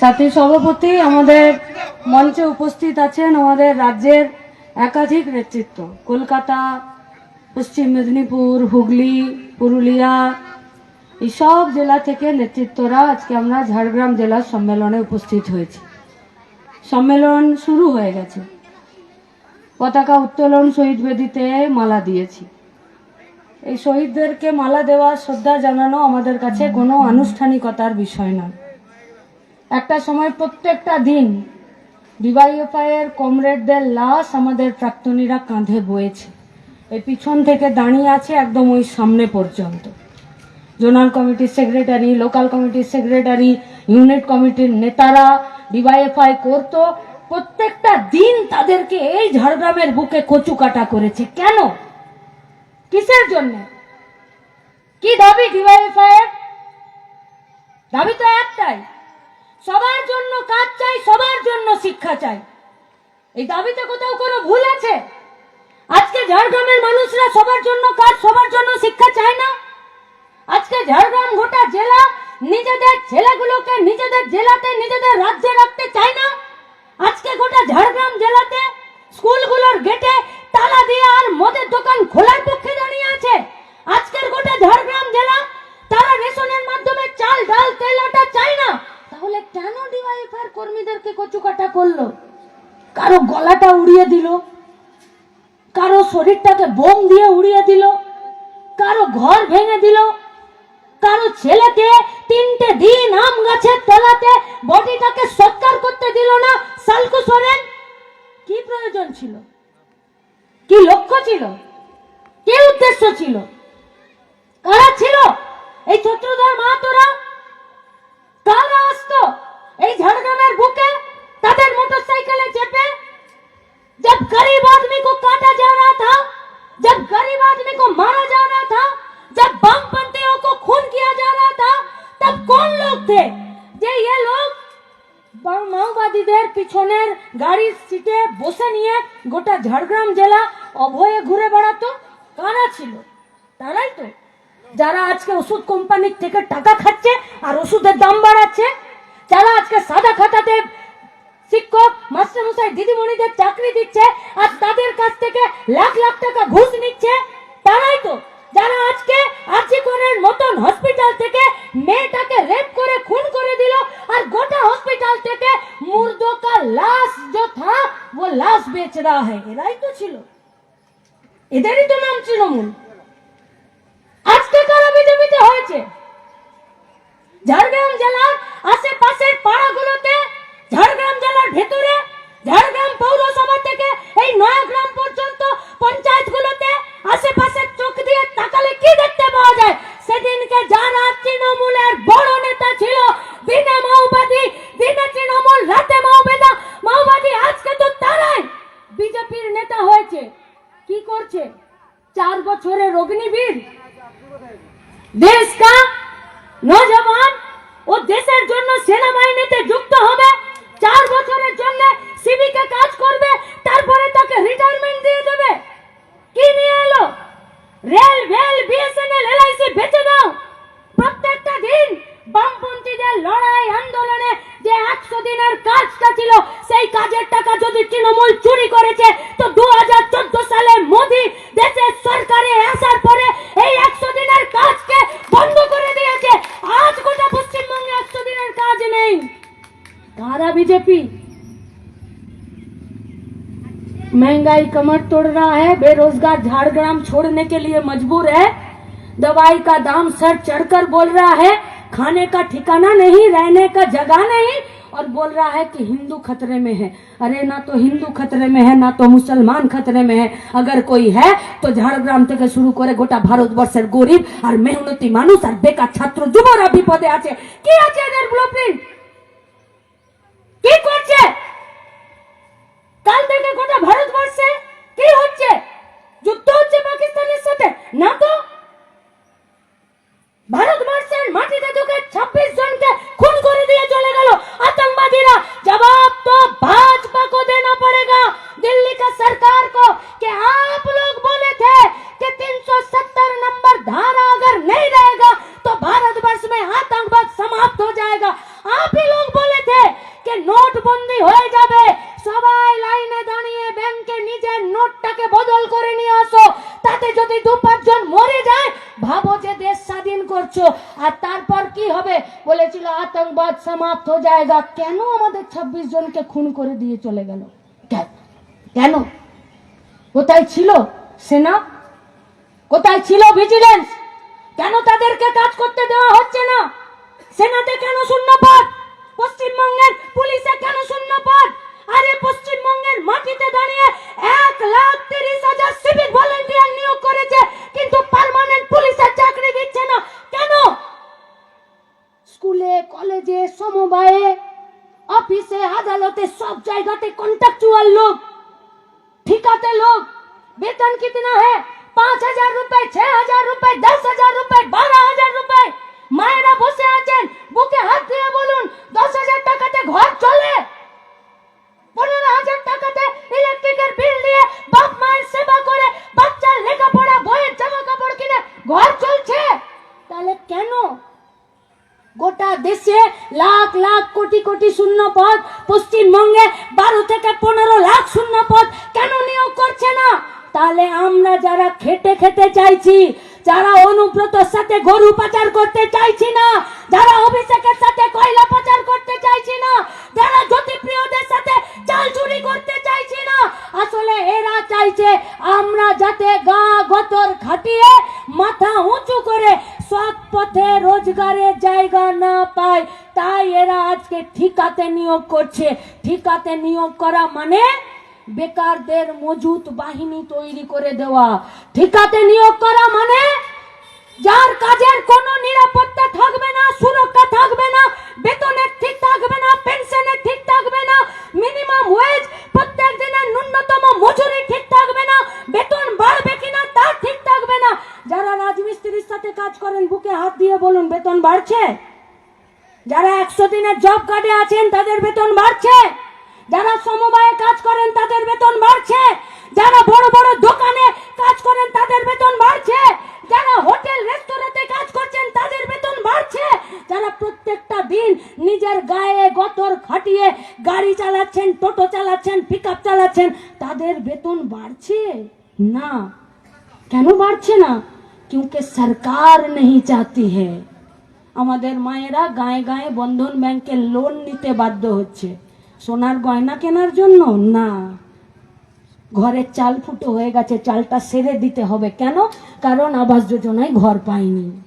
সাথী সভাপতি আমাদের মঞ্চে উপস্থিত আছেন আমাদের রাজ্যের একাধিক নেতৃত্ব। কলকাতা, পশ্চিম মেদিনীপুর, হুগলি, পুরুলিয়া, এই সব জেলা থেকে নেতৃত্বরা আজকে আমরা ঝাড়গ্রাম জেলার সম্মেলনে উপস্থিত হয়েছি। সম্মেলন শুরু হয়ে গেছে। পতাকা উত্তোলন শহীদ বেদিতে মালা দিয়েছি। এই শহীদদেরকে মালা দেওয়া শ্রদ্ধা জানানো আমাদের কাছে কোনো আনুষ্ঠানিকতার বিষয় নয়। একটা সময় প্রত্যেকটা দিন ডিওয়াইএফআইয়ের কমরেডদের লাশ আমাদের প্রাক্তনীরা কাঁধে বয়েছে। এই পিছন থেকে দাঁড়িয়ে আছে একদম ওই সামনে পর্যন্ত। জোনাল কমিটির সেক্রেটারি, লোকাল কমিটির সেক্রেটারি, ইউনিট কমিটির নেতারা ডিওয়াইএফআই করতো প্রত্যেকটা দিন তাদেরকে এই ঝাড়গ্রামের বুকে কচু কাটা করেছে। কেন? কিসের জন্য? কি দাবি ডিওয়াইএফআই দাবি তো একটাই। সবার জন্য কাজ চাই, সবার জন্য শিক্ষা চাই। এই দাবিতে কোথাও কোনো ভুল আছে? আজকে ঝাড়গ্রামের মানুষরা সবার জন্য কাজ, সবার জন্য শিক্ষা চায় না? আজকে ঝাড়গ্রাম গোটা জেলা নিজেদের ছেলেগুলোকে নিজেদের জেলাতে, নিজেদের রাজ্যে রাখতে চায় না? আজকে গোটা ঝাড়গ্রাম জেলাতে স্কুলগুলোর গেটে তালা দিয়ে আর মদের দোকান খোলার পক্ষে দাঁড়িয়ে আছে আজকের গোটা ঝাড়গ্রাম জেলা তারা রেশনের মাধ্যমে চাল ডাল তেল আটা চায় না তাহলে কেন ডিওয়াইফার কর্মীদেরকে কচুকাটা করল কারও গলাটা উড়িয়ে দিল। কারও শরীরটাকে বোম দিয়ে উড়িয়ে দিল। কারও ঘর ভেঙে দিল। কারও ছেলেকে তিনটে দিন আম গাছের তলাতে বডিটাকে সৎকার করতে দিল না সালকু সোরেন। কি প্রয়োজন ছিল? কি লক্ষ্য ছিল? কি উদ্দেশ্য ছিল? तब कौन लोग थे যে ये लोग বা- মাওবাদীদের পিছনের গাড়ির সিটে বসে নিয়ে গোটা ঝাড়গ্রাম জেলা অভয়ে ঘুরে বেড়াতো কারা ছিল তারাই তো যারা আজকে ওষুধ কোম্পানির থেকে টাকা খাচ্ছে আর ওষুধের দাম বাড়াচ্ছে যারা আজকে সাদা খাতাতে শিক্ষক মাস্টারমশাই দিদিমণিদের চাকরি দিচ্ছে আর তাদের কাছ থেকে লাখ লাখ টাকা ঘুষ নিচ্ছে দেওয়া হয় এরাই তো ছিল। এদেরই তো নাম তৃণমূল। আজকে কারা বিজেপিতে হয়েছে? ঝাড়গ্রাম জেলার আশেপাশের পাড়াগুলোতে, ঝাড়গ্রাম জেলার ভেতরে, ঝাড়গ্রাম পৌরসভা থেকে কাজ নেই कारा बीजेपी महंगाई कमर तोड़ रहा है बेरोजगार झाड़ग्राम छोड़ने के लिए मजबूर है दवाई का दाम सर चढ़कर बोल रहा है खाने का ठिकाना नहीं रहने का जगह नहीं और बोल रहा है कि हिंदू खतरे में है अरे ना तो हिंदू खतरे में है ना तो মুসলমান खतरे में है अगर कोई है तो ঝাড়গ্রাম থেকে শুরু করে গোটা ভারতবর্ষের গরিব আর মেহনতি মানুষ আর বেকার ছাত্র যুবরা বিপদে আছে কি আছে এদের ব্লুপ্রিন্ট কি করছে কাল থেকে গোটা ভারতবর্ষে কি হচ্ছে যুদ্ধ হচ্ছে পাকিস্তানের সাথে না তো ভারতবর্ষের মাটিতে ঢুকে ছাব্বিশ জনকে খুন করে দিয়ে চলে গেল आतंकवादीरा जवाब तो भाजपा को देना पड़ेगा दिल्ली का सरकार জায়গা কেন আমাদের ২৬ জনকে খুন করে দিয়ে চলে গেল? কেন? কোথায় ছিল সেনা? কোথায় ছিল ভিজিলেন্স কেন তাদেরকে কাজ করতে দেওয়া হচ্ছে না? সেনাতে কেন শূন্যপদ? পশ্চিমবঙ্গের পুলিশে কেন শূন্যপদ? আরে পশ্চিমবঙ্গের মাটিতে দাঁড়িয়ে এক লাখ তিরিশ হাজার সিভিক ভলেন্টিয়ার নিয়োগ করেছে, কিন্তু পার্মানেন্ট পুলিশের চাকরি দিচ্ছে না। কেন? স্কুলে কলেজে সমবায়ে অফিসে আদালতে সব জায়গাতে কন্ট্রাকচুয়াল লোক ठिकाते लोग वेतन कितना है পাঁচ হাজার রুপে ছয় হাজার রুপে দশ হাজার রুপে বারো হাজার রুপে মায়েরা বসে আছেন বুকে হাত দিয়ে বলুন দশ হাজার টাকাতে ঘর চলে পনেরো হাজার টাকাতে ইলেকট্রিকের বিল দিয়ে বাপ মায়ের সেবা করে বাচ্চার লেখাপড়া বইয়ের জামা কাপড় কিনে ঘর চলছে তাহলে কেন গোটা দেশে লাখ লাখ কোটি কোটি শূন্য পদ পশ্চিমবঙ্গে বারো থেকে পনেরো লাখ শূন্য পদ কেন নিয়োগ করছে না? তাহলে আমরা যারা খেটে খেতে চাইছি, যারা অনুব্রতর সাথে গরু পাচার করতে চাইছি না, যারা অভিষেকের সাথে কয়লা পাচার করতে চাইছি না, যারা জ্যোতিপ্রিয়দের সাথে চাল চুরি করতে চাইছি না, আসলে এরা চাইছে আমরা যাতে গা গতর খাটিয়ে মাথা উঁচু করে সৎ পথে রোজগারের জায়গা না পায়, তাই এরা আজকে ঠিকাতে নিয়োগ করছে। ঠিকাতে নিয়োগ করা মানে বেকারদের মজুত বাহিনী তৈরি করে দেওয়া। ঠিকাতে নিয়োগ করা মানে যার কাজের কোনো নিরাপত্তা থাকবে না, সুরক্ষা থাকবে না, বেতনের ঠিক থাকবে না, পেনশনের ঠিক থাকবে না, মিনিমাম ওয়েজ প্রত্যেক দিনের ন্যূনতম মজুরি ঠিক থাকবে না বেতন বাড়বে কিনা তার ঠিক থাকবে না যারা রাজমিস্ত্রির সাথে কাজ করেন বুকে হাত দিয়ে বলুন বেতন বাড়ছে যারা একশো দিনের জব কার্ডে আছেন তাদের বেতন বাড়ছে যারা সমবায়ে কাজ করেন তাদের বেতন বাড়ছে যারা বড় বড় দোকানে কাজ করেন তাদের বেতন বাড়ছে যারা হোটেল রেস্টুরেন্টে কাজ করছেন তাদের বেতন বাড়ছে যারা প্রত্যেকটা দিন নিজের গায়ে গতর খাটিয়ে গাড়ি চালাচ্ছেন টোটো চালাচ্ছেন পিকআপ চালাচ্ছেন তাদের বেতন বাড়ছে না কেন বাড়ছে না क्योंकि सरकार नहीं चाहती है আমাদের মায়েরা গায়ে গায়ে বন্ধন ব্যাংকে লোন নিতে বাধ্য হচ্ছে। সোনার গয়না কেনার জন্য? না। ঘরের চাল ফুটো হয়ে গেছে, চালটা সেরে দিতে হবে। কেন? কারণ আবাস যোজনায় ঘর পাইনি।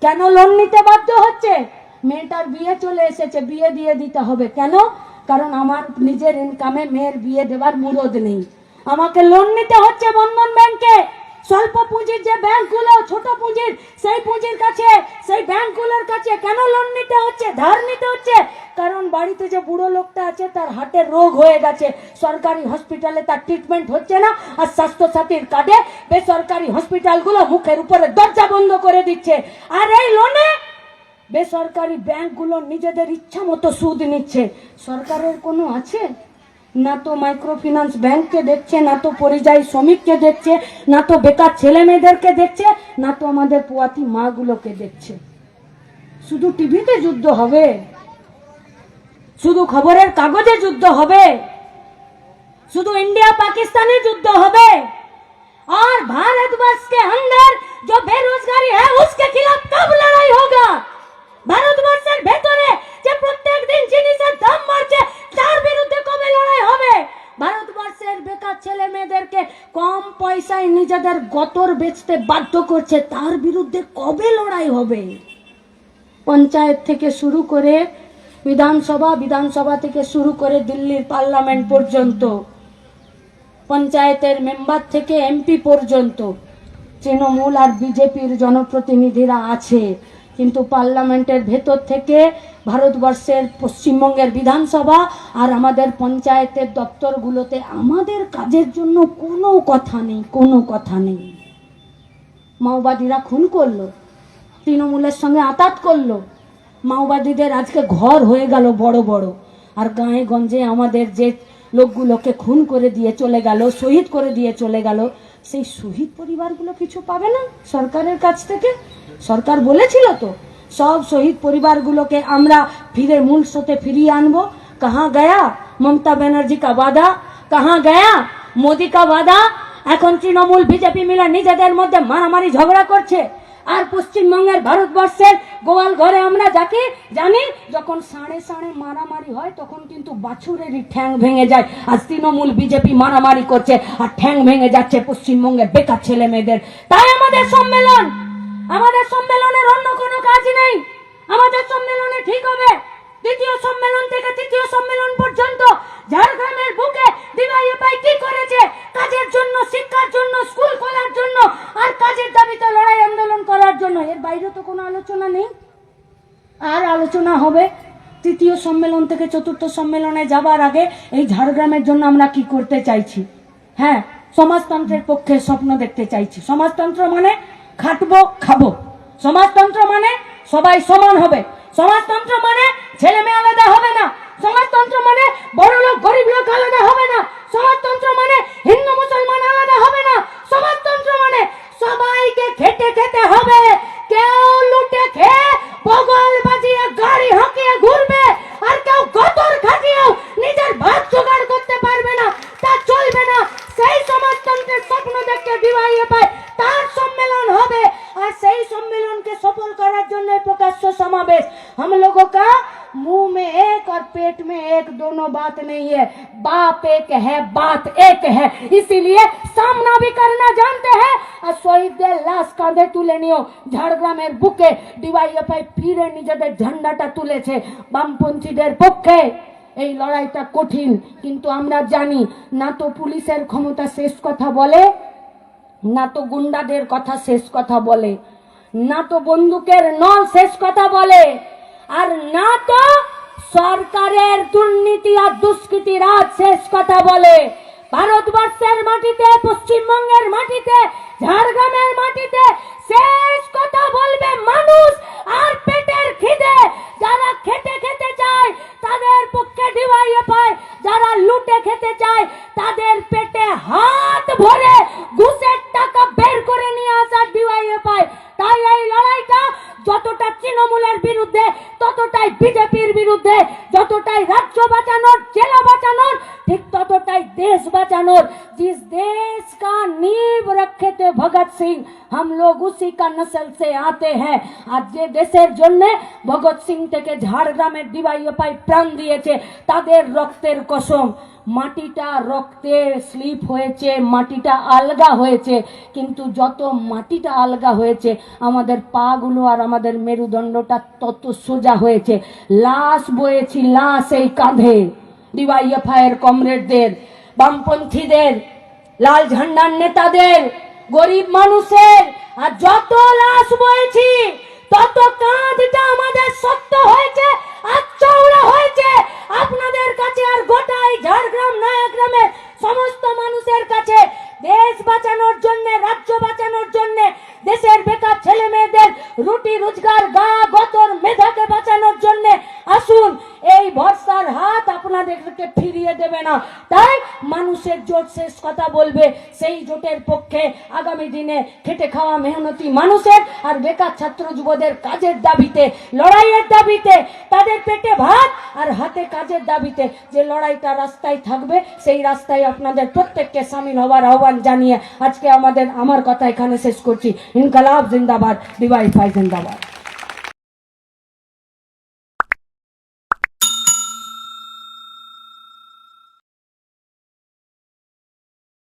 কেন লোন নিতে বাধ্য হচ্ছে? মেয়েটার বিয়ে চলে এসেছে, বিয়ে দিয়ে দিতে হবে। কেন? কারণ আমার নিজের ইনকামে মেয়ের বিয়ে দেওয়ার মুরদ নেই। আমাকে লোন নিতে হচ্ছে বন্ধন ব্যাংকে। স্বল্প পুঁজির যে ব্যাংকগুলো, ছোট পুঁজির, সেই পুঁজির কাছে, সেই ব্যাংকগুলোর কাছে কেন লোন নিতে হচ্ছে, ধার নিতে হচ্ছে? কারণ বাড়িতে যে বুড়ো লোকটা আছে, তার হার্টের রোগ হয়ে গেছে। সরকারি হসপিটালে তার ট্রিটমেন্ট হচ্ছে না, আর স্বাস্থ্য সাথীর কার্ডে বেসরকারি হসপিটালগুলো মুখের উপরে দরজা বন্ধ করে দিচ্ছে। আর এই লোনে বেসরকারি ব্যাংকগুলো নিজেদের ইচ্ছা মতো সুদ নিচ্ছে। সরকারের কোনো আছে? না তো মাইক্রো ফিনান্স ব্যাংককে দেখছে না তো পরিযায়ী শ্রমিককে দেখছে না তো বেকার ছেলে মেয়েদেরকে দেখছে না তো আমাদের পোয়াতি মাগুলোকে দেখছে শুধু টিভিতে যুদ্ধ হবে শুধু খবরের কাগজে যুদ্ধ হবে শুধু इंडिया पाकिस्तानी যুদ্ধ হবে और भारतवर्ष के अंदर जो बेरोजगारी है उसके खिलाफ कब लड़ाई होगा ভারতবর্ষের ভেতরে যে প্রত্যেক দিন জিনিসের দাম বাড়ছে তার বিরুদ্ধে লড়াই হবে। ভারতবর্ষের বেকার ছেলে মেয়েদেরকে কম পয়সায় নিজেদের গতর বেচতে বাধ্য করছে, তার বিরুদ্ধে কবে লড়াই হবে? পঞ্চায়েত থেকে শুরু করে বিধানসভা বিধানসভা থেকে শুরু করে দিল্লির পার্লামেন্ট পর্যন্ত, পঞ্চায়েতের মেম্বার থেকে এমপি পর্যন্ত, তৃণমূল আর বিজেপির জনপ্রতিনিধিরা আছে। কিন্তু পার্লামেন্টের ভেতর থেকে ভারতবর্ষের পশ্চিমবঙ্গের বিধানসভা আর আমাদের পঞ্চায়েতের দপ্তরগুলোতে আমাদের কাজের জন্য কোনো কথা নেই, কোনো কথা নেই। মাওবাদীরা খুন করল, তৃণমূলের সঙ্গে আতাত করল। মাওবাদীদের আজকে ঘর হয়ে গেল বড় বড়। আর গাঁয়ে গঞ্জে আমাদের যে লোকগুলোকে খুন করে দিয়ে চলে গেল, শহীদ করে দিয়ে চলে গেল সেই শহীদ পরিবারগুলো কিছু পাবে না সরকারের কাছ থেকে? সরকার বলেছিল তো, সব শহীদ পরিবারগুলোকে আমরা ফিরে মূল স্রোতে ফিরিয়ে আনব। কাহা গয়া? মমতা ব্যানার্জি কা বাদা কাহা গয়া? মোদি কা বাদা এখন তৃণমূল, বিজেপি মিলে নিজেদের মধ্যে মারামারি, ঝগড়া করছে। আর পশ্চিমবঙ্গের ভারতবর্ষের গোয়াল ঘরে আমরা যাকে জানি, যখন সাড়ে সাড়ে মারামারি হয়, তখন কিন্তু বাছুরেরই ঠ্যাং ভেঙে যায়। আর তৃণমূল বিজেপি মারামারি করছে আর ঠ্যাং ভেঙে যাচ্ছে পশ্চিমবঙ্গের বেকার ছেলে মেয়েদের তাই আমাদের সম্মেলন, আমাদের সম্মেলনের অন্য কোনো কাজ নেই। আমাদের সম্মেলনে ঠিক হবে। দ্বিতীয় সম্মেলন থেকে তৃতীয় সম্মেলন পর্যন্ত ঝাড়গ্রামের বুকে ডিওয়াইএফআই কি করেছে কাজের জন্য শিক্ষার জন্য স্কুল খোলার জন্য আর কাজের দাবিতে লড়াই আন্দোলন করার জন্য এর বাইরে তো কোনো আলোচনা নেই আর আলোচনা হবে। তৃতীয় সম্মেলন থেকে চতুর্থ সম্মেলনে যাবার আগে এই ঝাড়গ্রামের জন্য আমরা কি করতে চাইছি? হ্যাঁ সমাজতন্ত্রের পক্ষে স্বপ্ন দেখতে চাইছি। সমাজতন্ত্র মানে খাটবো, খাব। সমাজতন্ত্র মানে সবাই সমান হবে। সমাজতন্ত্র মানে ছেলে মেয়ে আলাদা হবে না সমাজতন্ত্র মানে বড় লোক গরিব লোক আলাদা হবে না সমাজতন্ত্র মানে হিন্দু মুসলমান আলাদা হবে না সমাজতন্ত্র মানে সবাইকে খেটে খেতে হবে কেউ লুটে খেয়ে বগল বাজিয়ে গাড়ি হাঁকিয়ে ঘুরবে আর কেউ গতর খাটিয়েও নিজের ভাত জোগাড় করতে পারবে না তা চলবে না সেই সমাজতন্ত্রের স্বপ্ন দেখতে দিওয়াইয়ে পায় তার সম্মেলন হবে আর সেই সম্মেলনকে সফল করার জন্য প্রকাশ্য সমাবেশ हम लोगों का मुंह में एक और पेट में एक दोनों बात नहीं है बाप एक है बात एक है इसीलिए सामना भी करना जानते हैं আর শহীদদের লাশ কাঁধে তুলে নিও ঝাড়গ্রামের বুকে ডিওয়াইএফআই ফিরে নিজেদের ঝান্ডাটা তুলেছে বামপন্থীদের পক্ষে এই লড়াইটা কঠিন কিন্তু আমরা জানি না তো পুলিশের ক্ষমতা শেষ কথা বলে না তো গুন্ডাদের কথা শেষ কথা বলে না তো বন্দুকের নল শেষ কথা বলে, আর না তো সরকারের দুর্নীতি আর দুষ্কৃতি রাজ শেষ কথা বলে। ভারতবর্ষের মাটিতে, পশ্চিমবঙ্গের মাটিতে, ঝাড়গ্রামের মাটিতে শেষ কথা বলবে মানুষ আর পেটের খিদে। যারা খেটে খেতে চায়, তাদের পক্ষে ডিওয়াইয়ে পায় যারা লুটে খেতে চায়, তাদের নসল সে আতে হ্যাঁ আর যে দেশের জন্য ভগৎ সিং থেকে ঝাড়গ্রামের দিবাই পাই প্রাণ দিয়েছে তাদের রক্তের কসম মাটিটা রক্তে স্লিপ হয়েছে মাটিটা আলগা হয়েছে কিন্তু যত মাটিটা আলগা হয়েছে আমাদের পাগুলো আর আমাদের মেরুদণ্ডটা তত সোজা হয়েছে লাশ বয়েছি লাশ এই কাঁধে ডিওয়াইএফআইয়ের কমরেডদের বামপন্থীদের লাল ঝান্ডার নেতাদের গরিব মানুষের আর যত লাশ বয়েছি তত কাঁধটা আমাদের শক্ত হয়েছে, আর চওড়া হয়েছে। আপনাদের কাছে আর গোটাই ঝাড়গ্রাম, নয়াগ্রামের সমস্ত মানুষের কাছে দেশ বাঁচানোর জন্য, রাজ্য বাঁচানোর জন্য, দেশের বেকার ছেলে মেয়েদের রুটি রোজগার, গা গতর মেধাকে বাঁচানোর জন্য আসুন। এই ভরসার হাত আপনাদেরকে ফিরিয়ে দেবে না। তাই মানুষের জোট শেষ কথা বলবে, সেই জোটের পক্ষে আগামী দিনে খাওয়া মেহনতি মানুষের আর বেকার ছাত্র যুবদের কাজের দাবিতে, লড়াইয়ের দাবিতে, তাদের পেটে ভাত আর হাতে কাজের দাবিতে যে লড়াইটা রাস্তায় থাকবে, সেই রাস্তায় আপনাদের প্রত্যেককে সামিল হওয়ার আহ্বান জানিয়ে আজকে আমাদের, আমার কথা এখানে শেষ করছি। ইনকালাব জিন্দাবাদ ডিভাইফাই জিন্দাবাদ।